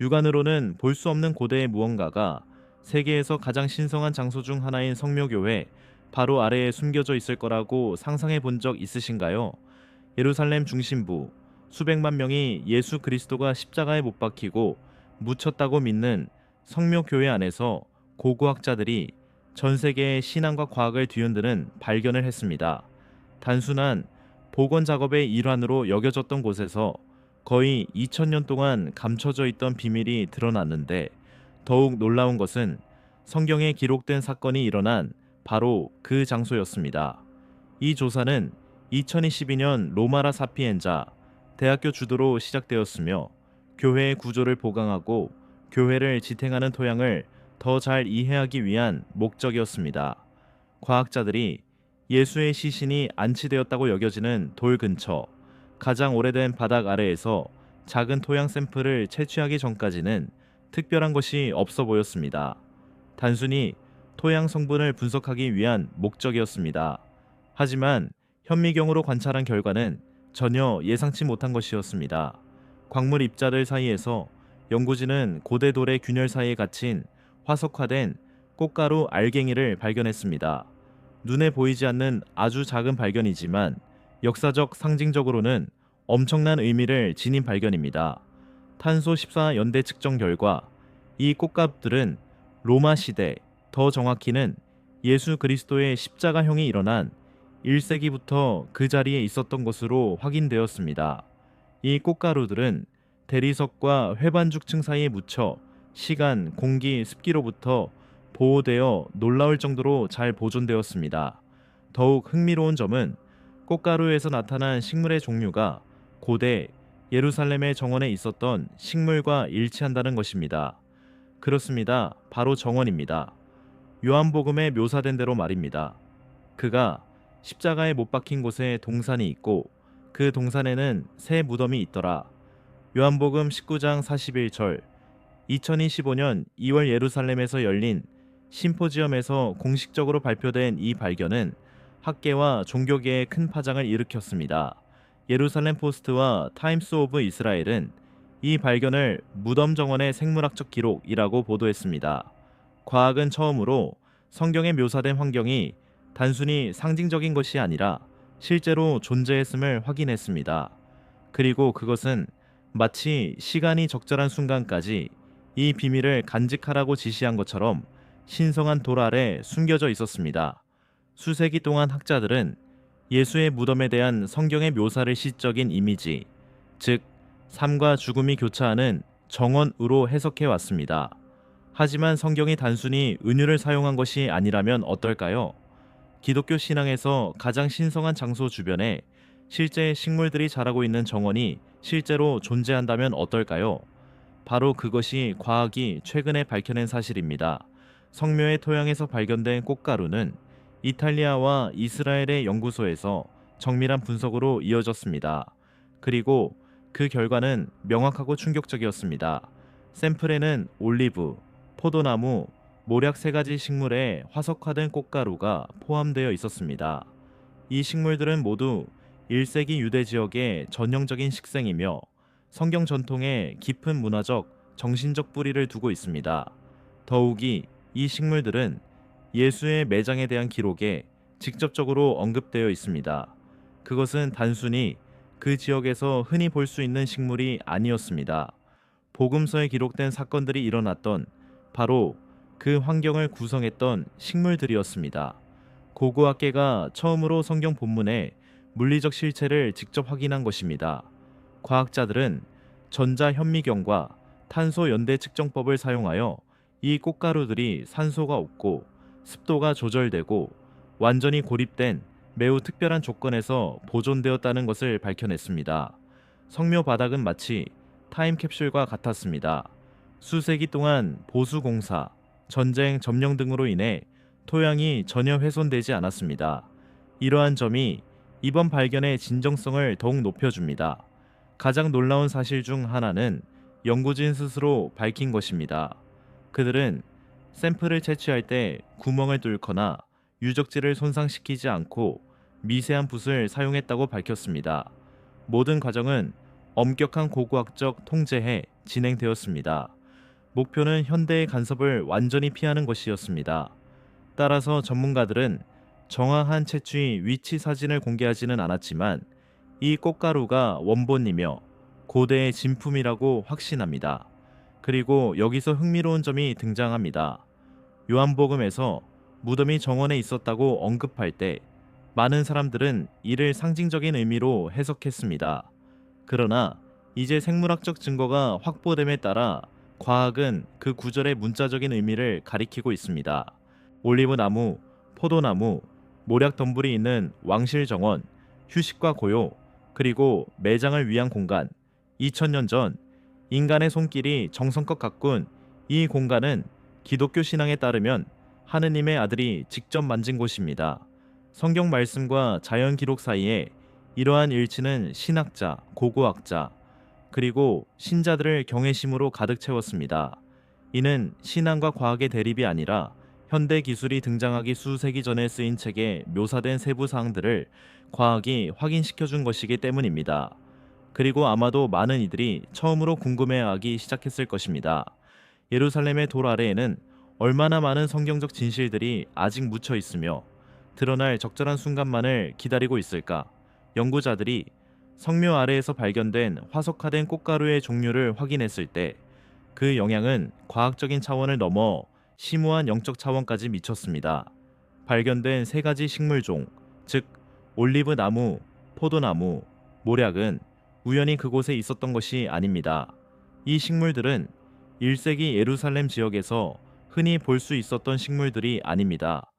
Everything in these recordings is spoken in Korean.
육안으로는 볼 수 없는 고대의 무언가가 세계에서 가장 신성한 장소 중 하나인 성묘교회 바로 아래에 숨겨져 있을 거라고 상상해 본 적 있으신가요? 예루살렘 중심부 수백만 명이 예수 그리스도가 십자가에 못 박히고 묻혔다고 믿는 성묘교회 안에서 고고학자들이 전 세계의 신앙과 과학을 뒤흔드는 발견을 했습니다. 단순한 복원 작업의 일환으로 여겨졌던 곳에서 거의 2000년 동안 감춰져 있던 비밀이 드러났는데 더욱 놀라운 것은 성경에 기록된 사건이 일어난 바로 그 장소였습니다. 이 조사는 2022년 로마라 사피엔자 대학교 주도로 시작되었으며 교회의 구조를 보강하고 교회를 지탱하는 토양을 더 잘 이해하기 위한 목적이었습니다. 과학자들이 예수의 시신이 안치되었다고 여겨지는 돌 근처 가장 오래된 바닥 아래에서 작은 토양 샘플을 채취하기 전까지는 특별한 것이 없어 보였습니다. 단순히 토양 성분을 분석하기 위한 목적이었습니다. 하지만 현미경으로 관찰한 결과는 전혀 예상치 못한 것이었습니다. 광물 입자들 사이에서 연구진은 고대 돌의 균열 사이에 갇힌 화석화된 꽃가루 알갱이를 발견했습니다. 눈에 보이지 않는 아주 작은 발견이지만 역사적 상징적으로는 엄청난 의미를 지닌 발견입니다. 탄소 14 연대 측정 결과 이 꽃가루들은 로마 시대, 더 정확히는 예수 그리스도의 십자가형이 일어난 1세기부터 그 자리에 있었던 것으로 확인되었습니다. 이 꽃가루들은 대리석과 회반죽층 사이에 묻혀 시간, 공기, 습기로부터 보호되어 놀라울 정도로 잘 보존되었습니다. 더욱 흥미로운 점은 꽃가루에서 나타난 식물의 종류가 고대 예루살렘의 정원에 있었던 식물과 일치한다는 것입니다. 그렇습니다. 바로 정원입니다. 요한복음에 묘사된 대로 말입니다. 그가 십자가에 못 박힌 곳에 동산이 있고 그 동산에는 새 무덤이 있더라. 요한복음 19장 41절 2025년 2월 예루살렘에서 열린 심포지엄에서 공식적으로 발표된 이 발견은 학계와 종교계에 큰 파장을 일으켰습니다. 예루살렘 포스트와 타임스 오브 이스라엘은 이 발견을 무덤 정원의 생물학적 기록이라고 보도했습니다. 과학은 처음으로 성경에 묘사된 환경이 단순히 상징적인 것이 아니라 실제로 존재했음을 확인했습니다. 그리고 그것은 마치 시간이 적절한 순간까지 이 비밀을 간직하라고 지시한 것처럼 신성한 돌 아래 숨겨져 있었습니다. 수세기 동안 학자들은 예수의 무덤에 대한 성경의 묘사를 시적인 이미지, 즉 삶과 죽음이 교차하는 정원으로 해석해 왔습니다. 하지만 성경이 단순히 은유를 사용한 것이 아니라면 어떨까요? 기독교 신앙에서 가장 신성한 장소 주변에 실제 식물들이 자라고 있는 정원이 실제로 존재한다면 어떨까요? 바로 그것이 과학이 최근에 밝혀낸 사실입니다. 성묘의 토양에서 발견된 꽃가루는 이탈리아와 이스라엘의 연구소에서 정밀한 분석으로 이어졌습니다. 그리고 그 결과는 명확하고 충격적이었습니다. 샘플에는 올리브, 포도나무, 모략 세 가지 식물에 화석화된 꽃가루가 포함되어 있었습니다. 이 식물들은 모두 1세기 유대 지역의 전형적인 식생이며 성경 전통에 깊은 문화적, 정신적 뿌리를 두고 있습니다. 더욱이 이 식물들은 예수의 매장에 대한 기록에 직접적으로 언급되어 있습니다. 그것은 단순히 그 지역에서 흔히 볼 수 있는 식물이 아니었습니다. 복음서에 기록된 사건들이 일어났던 바로 그 환경을 구성했던 식물들이었습니다. 고고학계가 처음으로 성경 본문에 물리적 실체를 직접 확인한 것입니다. 과학자들은 전자 현미경과 탄소 연대 측정법을 사용하여 이 꽃가루들이 산소가 없고 습도가 조절되고 완전히 고립된 매우 특별한 조건에서 보존되었다는 것을 밝혀냈습니다. 성묘 바닥은 마치 타임캡슐과 같았습니다. 수세기 동안 보수공사, 전쟁, 점령 등으로 인해 토양이 전혀 훼손되지 않았습니다. 이러한 점이 이번 발견의 진정성을 더욱 높여줍니다. 가장 놀라운 사실 중 하나는 연구진 스스로 밝힌 것입니다. 그들은 샘플을 채취할 때 구멍을 뚫거나 유적지를 손상시키지 않고 미세한 붓을 사용했다고 밝혔습니다. 모든 과정은 엄격한 고고학적 통제해 진행되었습니다. 목표는 현대의 간섭을 완전히 피하는 것이었습니다. 따라서 전문가들은 정확한 채취 위치 사진을 공개하지는 않았지만 이 꽃가루가 원본이며 고대의 진품이라고 확신합니다. 그리고 여기서 흥미로운 점이 등장합니다. 요한복음에서 무덤이 정원에 있었다고 언급할 때 많은 사람들은 이를 상징적인 의미로 해석했습니다. 그러나 이제 생물학적 증거가 확보됨에 따라 과학은 그 구절의 문자적인 의미를 가리키고 있습니다. 올리브 나무, 포도나무, 모략 덤불이 있는 왕실 정원, 휴식과 고요, 그리고 매장을 위한 공간. 2000년 전 인간의 손길이 정성껏 가꾼 이 공간은 기독교 신앙에 따르면 하느님의 아들이 직접 만진 곳입니다. 성경 말씀과 자연 기록 사이에 이러한 일치는 신학자, 고고학자, 그리고 신자들을 경외심으로 가득 채웠습니다. 이는 신앙과 과학의 대립이 아니라 현대 기술이 등장하기 수세기 전에 쓰인 책에 묘사된 세부 사항들을 과학이 확인시켜 준 것이기 때문입니다. 그리고 아마도 많은 이들이 처음으로 궁금해하기 시작했을 것입니다. 예루살렘의 돌 아래에는 얼마나 많은 성경적 진실들이 아직 묻혀 있으며 드러날 적절한 순간만을 기다리고 있을까? 연구자들이 성묘 아래에서 발견된 화석화된 꽃가루의 종류를 확인했을 때 그 영향은 과학적인 차원을 넘어 심오한 영적 차원까지 미쳤습니다. 발견된 세 가지 식물종, 즉 올리브 나무, 포도나무, 모략은 우연히 그곳에 있었던 것이 아닙니다. 이 식물들은 1세기 예루살렘 지역에서 흔히 볼 수 있었던 식물들이 아닙니다.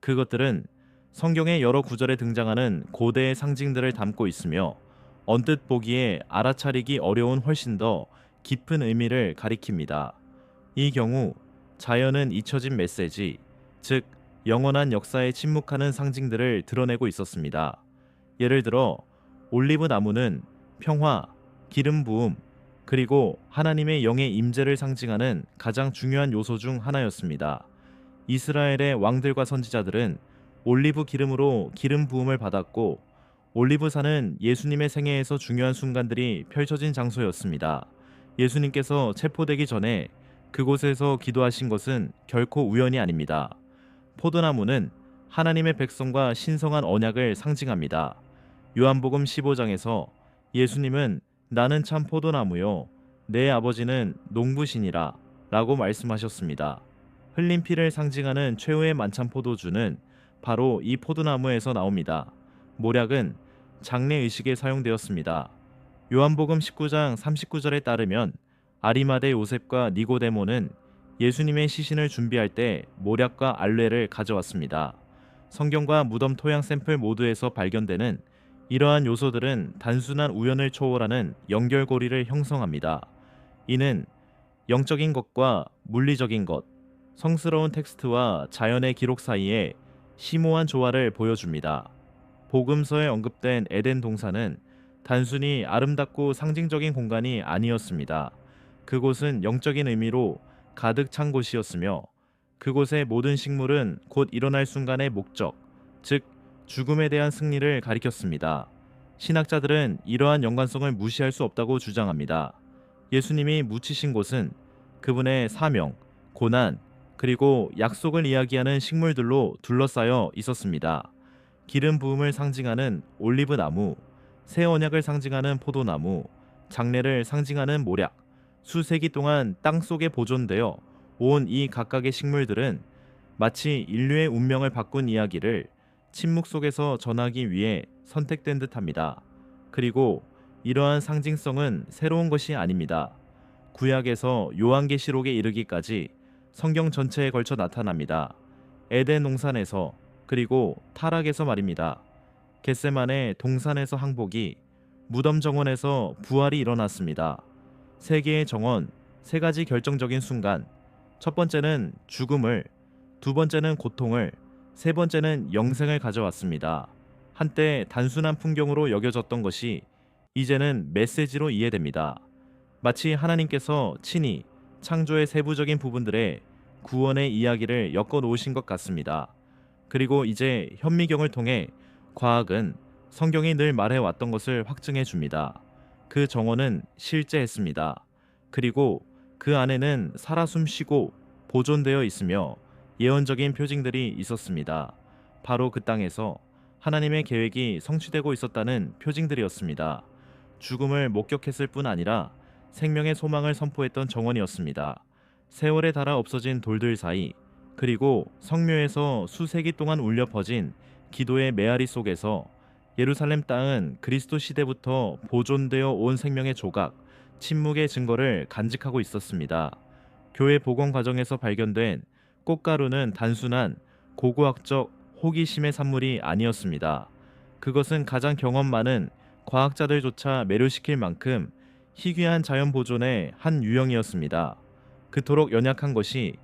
그것들은 성경의 여러 구절에 등장하는 고대의 상징들을 담고 있으며 언뜻 보기에 알아차리기 어려운 훨씬 더 깊은 의미를 가리킵니다. 이 경우 자연은 잊혀진 메시지, 즉 영원한 역사에 침묵하는 상징들을 드러내고 있었습니다. 예를 들어 올리브 나무는 평화, 기름 부음, 그리고 하나님의 영의 임재를 상징하는 가장 중요한 요소 중 하나였습니다. 이스라엘의 왕들과 선지자들은 올리브 기름으로 기름 부음을 받았고 올리브산은 예수님의 생애에서 중요한 순간들이 펼쳐진 장소였습니다. 예수님께서 체포되기 전에 그곳에서 기도하신 것은 결코 우연이 아닙니다. 포도나무는 하나님의 백성과 신성한 언약을 상징합니다. 요한복음 15장에서 예수님은 나는 참 포도나무요 내 아버지는 농부신이라 라고 말씀하셨습니다. 흘린 피를 상징하는 최후의 만찬 포도주는 바로 이 포도나무에서 나옵니다. 모략은 장례 의식에 사용되었습니다. 요한복음 19장 39절에 따르면 아리마대 요셉과 니고데모는 예수님의 시신을 준비할 때 모략과 알레를 가져왔습니다. 성경과 무덤 토양 샘플 모두에서 발견되는 이러한 요소들은 단순한 우연을 초월하는 연결고리를 형성합니다. 이는 영적인 것과 물리적인 것, 성스러운 텍스트와 자연의 기록 사이에 심오한 조화를 보여줍니다. 복음서에 언급된 에덴 동산은 단순히 아름답고 상징적인 공간이 아니었습니다. 그곳은 영적인 의미로 가득 찬 곳이었으며 그곳의 모든 식물은 곧 일어날 순간의 목적, 즉 죽음에 대한 승리를 가리켰습니다. 신학자들은 이러한 연관성을 무시할 수 없다고 주장합니다. 예수님이 묻히신 곳은 그분의 사명, 고난, 그리고 약속을 이야기하는 식물들로 둘러싸여 있었습니다. 기름 부음을 상징하는 올리브 나무, 새 언약을 상징하는 포도나무, 장례를 상징하는 모략, 수세기 동안 땅 속에 보존되어 온 이 각각의 식물들은 마치 인류의 운명을 바꾼 이야기를 침묵 속에서 전하기 위해 선택된 듯합니다. 그리고 이러한 상징성은 새로운 것이 아닙니다. 구약에서 요한계시록에 이르기까지 성경 전체에 걸쳐 나타납니다. 에덴 농산에서 그리고 타락에서 말입니다. 겟세만의 동산에서 항복이 무덤 정원에서 부활이 일어났습니다. 세계의 정원 세 가지 결정적인 순간 첫 번째는 죽음을 두 번째는 고통을 세 번째는 영생을 가져왔습니다. 한때 단순한 풍경으로 여겨졌던 것이 이제는 메시지로 이해됩니다. 마치 하나님께서 친히 창조의 세부적인 부분들의 구원의 이야기를 엮어 놓으신 것 같습니다. 그리고 이제 현미경을 통해 과학은 성경이 늘 말해왔던 것을 확증해 줍니다. 그 정원은 실제했습니다. 그리고 그 안에는 살아 숨쉬고 보존되어 있으며 예언적인 표징들이 있었습니다. 바로 그 땅에서 하나님의 계획이 성취되고 있었다는 표징들이었습니다. 죽음을 목격했을 뿐 아니라 생명의 소망을 선포했던 정원이었습니다. 세월에 닳아 없어진 돌들 사이 그리고 성묘에서 수세기 동안 울려 퍼진 기도의 메아리 속에서 예루살렘 땅은 그리스도 시대부터 보존되어 온 생명의 조각, 침묵의 증거를 간직하고 있었습니다. 교회 복원 과정에서 발견된 꽃가루는 단순한 고고학적 호기심의 산물이 아니었습니다. 그것은 가장 경험 많은 과학자들조차 매료시킬 만큼 희귀한 자연 보존의 한 유형이었습니다. 그토록 연약한 것이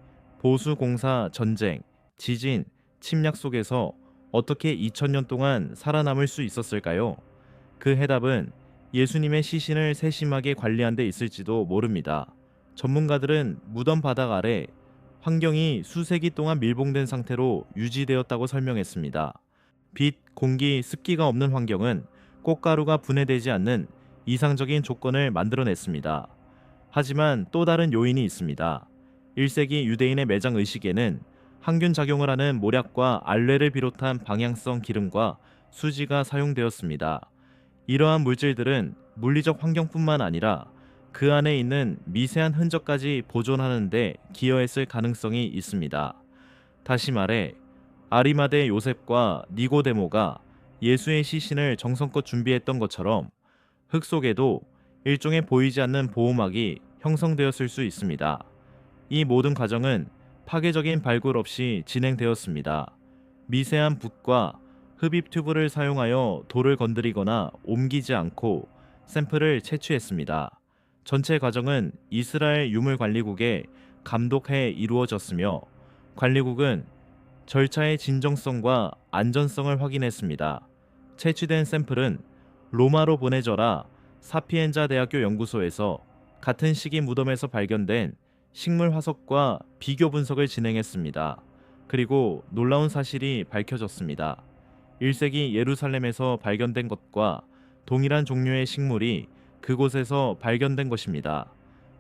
보수 공사, 전쟁, 지진, 침략 속에서 어떻게 2000년 동안 살아남을 수 있었을까요? 그 해답은 예수님의 시신을 세심하게 관리한 데 있을지도 모릅니다. 전문가들은 무덤 바닥 아래 환경이 수세기 동안 밀봉된 상태로 유지되었다고 설명했습니다. 빛, 공기, 습기가 없는 환경은 꽃가루가 분해되지 않는 이상적인 조건을 만들어냈습니다. 하지만 또 다른 요인이 있습니다. 1세기 유대인의 매장 의식에는 항균 작용을 하는 모략과 알레를 비롯한 방향성 기름과 수지가 사용되었습니다. 이러한 물질들은 물리적 환경뿐만 아니라 그 안에 있는 미세한 흔적까지 보존하는데 기여했을 가능성이 있습니다. 다시 말해 아리마대 요셉과 니고데모가 예수의 시신을 정성껏 준비했던 것처럼 흙 속에도 일종의 보이지 않는 보호막이 형성되었을 수 있습니다. 이 모든 과정은 파괴적인 발굴 없이 진행되었습니다. 미세한 붓과 흡입 튜브를 사용하여 돌을 건드리거나 옮기지 않고 샘플을 채취했습니다. 전체 과정은 이스라엘 유물관리국의 감독해 이루어졌으며 관리국은 절차의 진정성과 안전성을 확인했습니다. 채취된 샘플은 로마로 보내져라 사피엔자 대학교 연구소에서 같은 시기 무덤에서 발견된 식물 화석과 비교 분석을 진행했습니다. 그리고 놀라운 사실이 밝혀졌습니다. 1세기 예루살렘에서 발견된 것과 동일한 종류의 식물이 그곳에서 발견된 것입니다.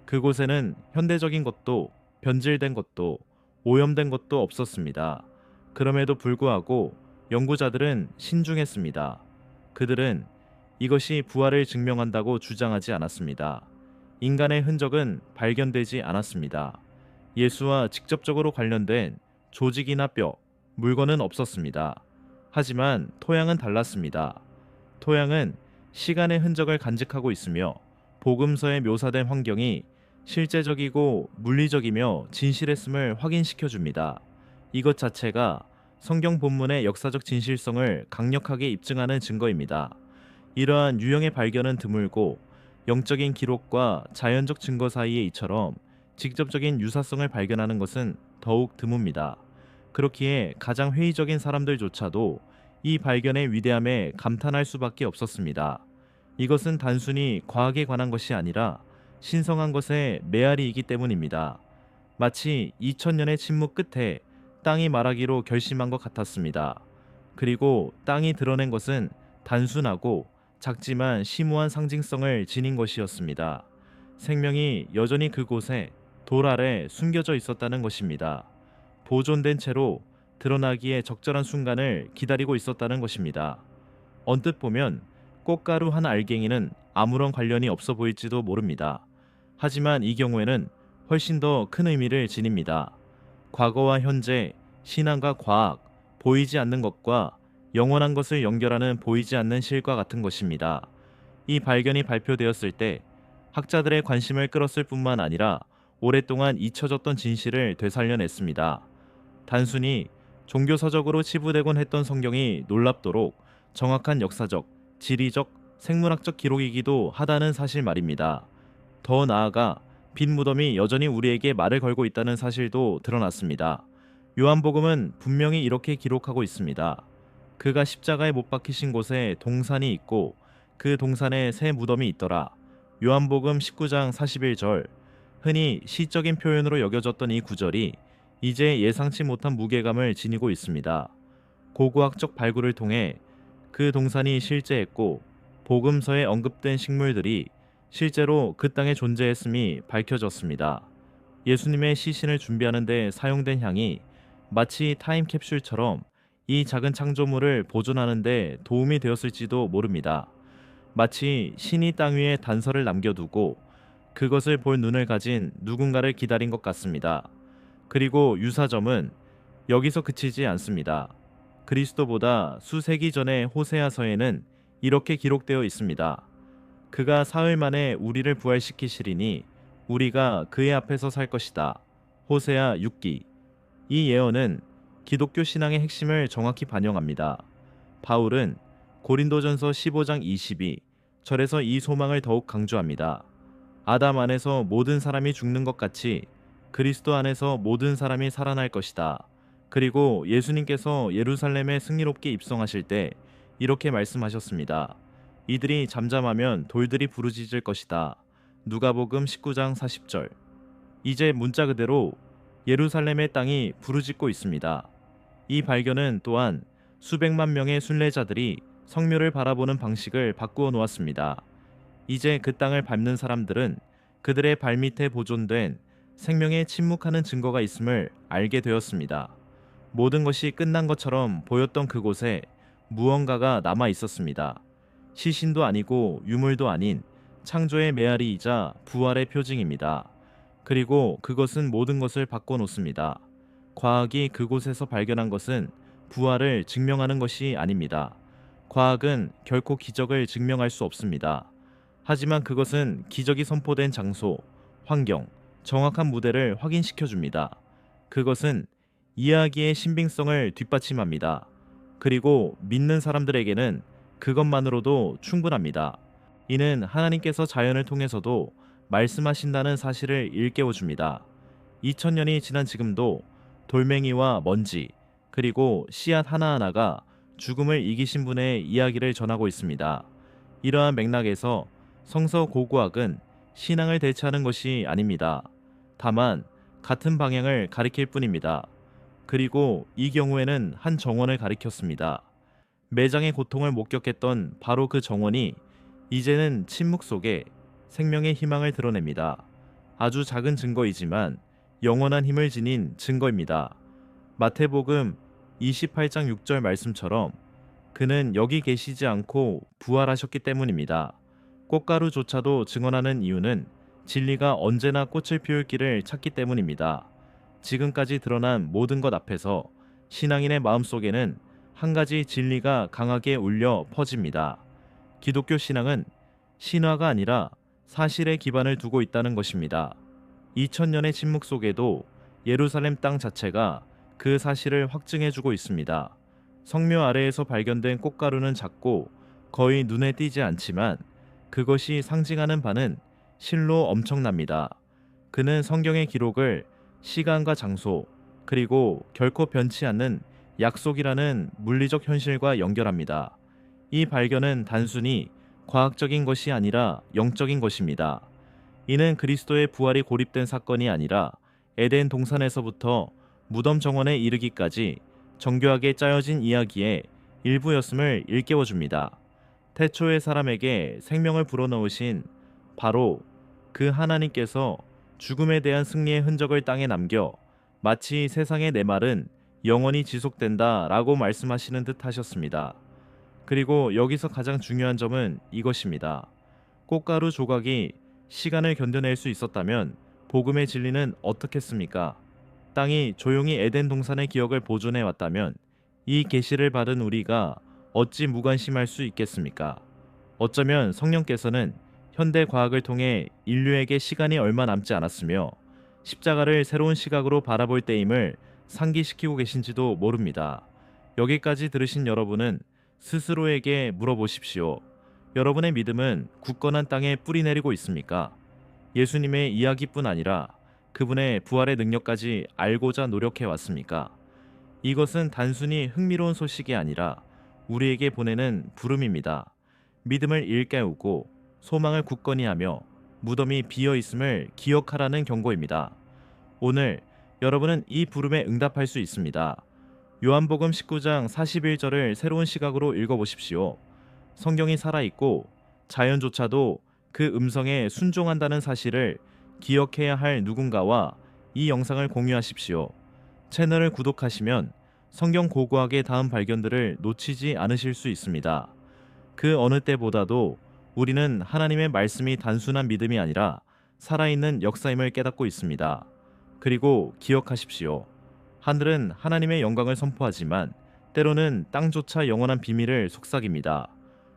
그곳에는 현대적인 것도 변질된 것도 오염된 것도 없었습니다. 그럼에도 불구하고 연구자들은 신중했습니다. 그들은 이것이 부활을 증명한다고 주장하지 않았습니다. 인간의 흔적은 발견되지 않았습니다. 예수와 직접적으로 관련된 조직이나 뼈, 물건은 없었습니다. 하지만 토양은 달랐습니다. 토양은 시간의 흔적을 간직하고 있으며 복음서에 묘사된 환경이 실제적이고 물리적이며 진실했음을 확인시켜 줍니다. 이것 자체가 성경 본문의 역사적 진실성을 강력하게 입증하는 증거입니다. 이러한 유형의 발견은 드물고 영적인 기록과 자연적 증거 사이의 이처럼 직접적인 유사성을 발견하는 것은 더욱 드뭅니다. 그렇기에 가장 회의적인 사람들조차도 이 발견의 위대함에 감탄할 수밖에 없었습니다. 이것은 단순히 과학에 관한 것이 아니라 신성한 것의 메아리이기 때문입니다. 마치 2000년의 침묵 끝에 땅이 말하기로 결심한 것 같았습니다. 그리고 땅이 드러낸 것은 단순하고 작지만 심오한 상징성을 지닌 것이었습니다. 생명이 여전히 그곳에 돌 아래 숨겨져 있었다는 것입니다. 보존된 채로 드러나기에 적절한 순간을 기다리고 있었다는 것입니다. 언뜻 보면 꽃가루 한 알갱이는 아무런 관련이 없어 보일지도 모릅니다. 하지만 이 경우에는 훨씬 더 큰 의미를 지닙니다. 과거와 현재, 신앙과 과학, 보이지 않는 것과 영원한 것을 연결하는 보이지 않는 실과 같은 것입니다. 이 발견이 발표되었을 때 학자들의 관심을 끌었을 뿐만 아니라 오랫동안 잊혀졌던 진실을 되살려냈습니다. 단순히 종교서적으로 치부되곤 했던 성경이 놀랍도록 정확한 역사적, 지리적, 생물학적 기록이기도 하다는 사실 말입니다. 더 나아가 빈 무덤이 여전히 우리에게 말을 걸고 있다는 사실도 드러났습니다. 요한복음은 분명히 이렇게 기록하고 있습니다. 그가 십자가에 못 박히신 곳에 동산이 있고 그 동산에 새 무덤이 있더라. 요한복음 19장 41절. 흔히 시적인 표현으로 여겨졌던 이 구절이 이제 예상치 못한 무게감을 지니고 있습니다. 고고학적 발굴을 통해 그 동산이 실제했고 복음서에 언급된 식물들이 실제로 그 땅에 존재했음이 밝혀졌습니다. 예수님의 시신을 준비하는 데 사용된 향이 마치 타임캡슐처럼 이 작은 창조물을 보존하는 데 도움이 되었을지도 모릅니다. 마치 신이 땅 위에 단서를 남겨두고 그것을 볼 눈을 가진 누군가를 기다린 것 같습니다. 그리고 유사점은 여기서 그치지 않습니다. 그리스도보다 수세기 전의 호세아서에는 이렇게 기록되어 있습니다. 그가 사흘 만에 우리를 부활시키시리니 우리가 그의 앞에서 살 것이다. 호세아 6기. 이 예언은 기독교 신앙의 핵심을 정확히 반영합니다. 바울은 고린도전서 15장 22 절에서 이 소망을 더욱 강조합니다. 아담 안에서 모든 사람이 죽는 것 같이 그리스도 안에서 모든 사람이 살아날 것이다. 그리고 예수님께서 예루살렘에 승리롭게 입성하실 때 이렇게 말씀하셨습니다. 이들이 잠잠하면 돌들이 부르짖을 것이다. 누가복음 19장 40절. 이제 문자 그대로 예루살렘의 땅이 부르짖고 있습니다. 이 발견은 또한 수백만 명의 순례자들이 성묘를 바라보는 방식을 바꾸어 놓았습니다. 이제 그 땅을 밟는 사람들은 그들의 발밑에 보존된 생명에 침묵하는 증거가 있음을 알게 되었습니다. 모든 것이 끝난 것처럼 보였던 그곳에 무언가가 남아 있었습니다. 시신도 아니고 유물도 아닌 창조의 메아리이자 부활의 표징입니다. 그리고 그것은 모든 것을 바꿔놓습니다. 과학이 그곳에서 발견한 것은 부활을 증명하는 것이 아닙니다. 과학은 결코 기적을 증명할 수 없습니다. 하지만 그것은 기적이 선포된 장소, 환경, 정확한 무대를 확인시켜 줍니다. 그것은 이야기의 신빙성을 뒷받침합니다. 그리고 믿는 사람들에게는 그것만으로도 충분합니다. 이는 하나님께서 자연을 통해서도 말씀하신다는 사실을 일깨워 줍니다. 2000년이 지난 지금도 돌멩이와 먼지, 그리고 씨앗 하나하나가 죽음을 이기신 분의 이야기를 전하고 있습니다. 이러한 맥락에서 성서 고고학은 신앙을 대체하는 것이 아닙니다. 다만 같은 방향을 가리킬 뿐입니다. 그리고 이 경우에는 한 정원을 가리켰습니다. 매장의 고통을 목격했던 바로 그 정원이 이제는 침묵 속에 생명의 희망을 드러냅니다. 아주 작은 증거이지만 영원한 힘을 지닌 증거입니다. 마태복음 28장 6절 말씀처럼 그는 여기 계시지 않고 부활하셨기 때문입니다. 꽃가루조차도 증언하는 이유는 진리가 언제나 꽃을 피울 길을 찾기 때문입니다. 지금까지 드러난 모든 것 앞에서 신앙인의 마음속에는 한 가지 진리가 강하게 울려 퍼집니다. 기독교 신앙은 신화가 아니라 사실에 기반을 두고 있다는 것입니다. 2000년의 침묵 속에도 예루살렘 땅 자체가 그 사실을 확증해주고 있습니다. 성묘 아래에서 발견된 꽃가루는 작고 거의 눈에 띄지 않지만 그것이 상징하는 바는 실로 엄청납니다. 그는 성경의 기록을 시간과 장소 그리고 결코 변치 않는 약속이라는 물리적 현실과 연결합니다. 이 발견은 단순히 과학적인 것이 아니라 영적인 것입니다. 이는 그리스도의 부활이 고립된 사건이 아니라 에덴 동산에서부터 무덤 정원에 이르기까지 정교하게 짜여진 이야기의 일부였음을 일깨워 줍니다. 태초의 사람에게 생명을 불어넣으신 바로 그 하나님께서 죽음에 대한 승리의 흔적을 땅에 남겨 마치 세상의 내 말은 영원히 지속된다 라고 말씀하시는 듯 하셨습니다. 그리고 여기서 가장 중요한 점은 이것입니다. 꽃가루 조각이 시간을 견뎌낼 수 있었다면 복음의 진리는 어떻겠습니까? 땅이 조용히 에덴 동산의 기억을 보존해 왔다면 이 계시를 받은 우리가 어찌 무관심할 수 있겠습니까? 어쩌면 성령께서는 현대 과학을 통해 인류에게 시간이 얼마 남지 않았으며 십자가를 새로운 시각으로 바라볼 때임을 상기시키고 계신지도 모릅니다. 여기까지 들으신 여러분은 스스로에게 물어보십시오. 여러분의 믿음은 굳건한 땅에 뿌리 내리고 있습니까? 예수님의 이야기뿐 아니라 그분의 부활의 능력까지 알고자 노력해 왔습니까? 이것은 단순히 흥미로운 소식이 아니라 우리에게 보내는 부름입니다. 믿음을 일깨우고 소망을 굳건히 하며 무덤이 비어 있음을 기억하라는 경고입니다. 오늘 여러분은 이 부름에 응답할 수 있습니다. 요한복음 19장 41절을 새로운 시각으로 읽어보십시오. 성경이 살아있고 자연조차도 그 음성에 순종한다는 사실을 기억해야 할 누군가와 이 영상을 공유하십시오. 채널을 구독하시면 성경 고고학의 다음 발견들을 놓치지 않으실 수 있습니다. 그 어느 때보다도 우리는 하나님의 말씀이 단순한 믿음이 아니라 살아있는 역사임을 깨닫고 있습니다. 그리고 기억하십시오. 하늘은 하나님의 영광을 선포하지만 때로는 땅조차 영원한 비밀을 속삭입니다.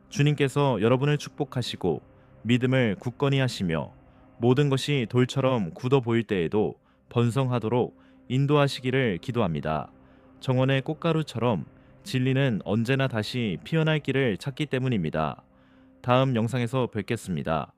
주님께서 여러분을 축복하시고 믿음을 굳건히 하시며 모든 것이 돌처럼 굳어 보일 때에도 번성하도록 인도하시기를 기도합니다. 정원의 꽃가루처럼 진리는 언제나 다시 피어날 길을 찾기 때문입니다. 다음 영상에서 뵙겠습니다.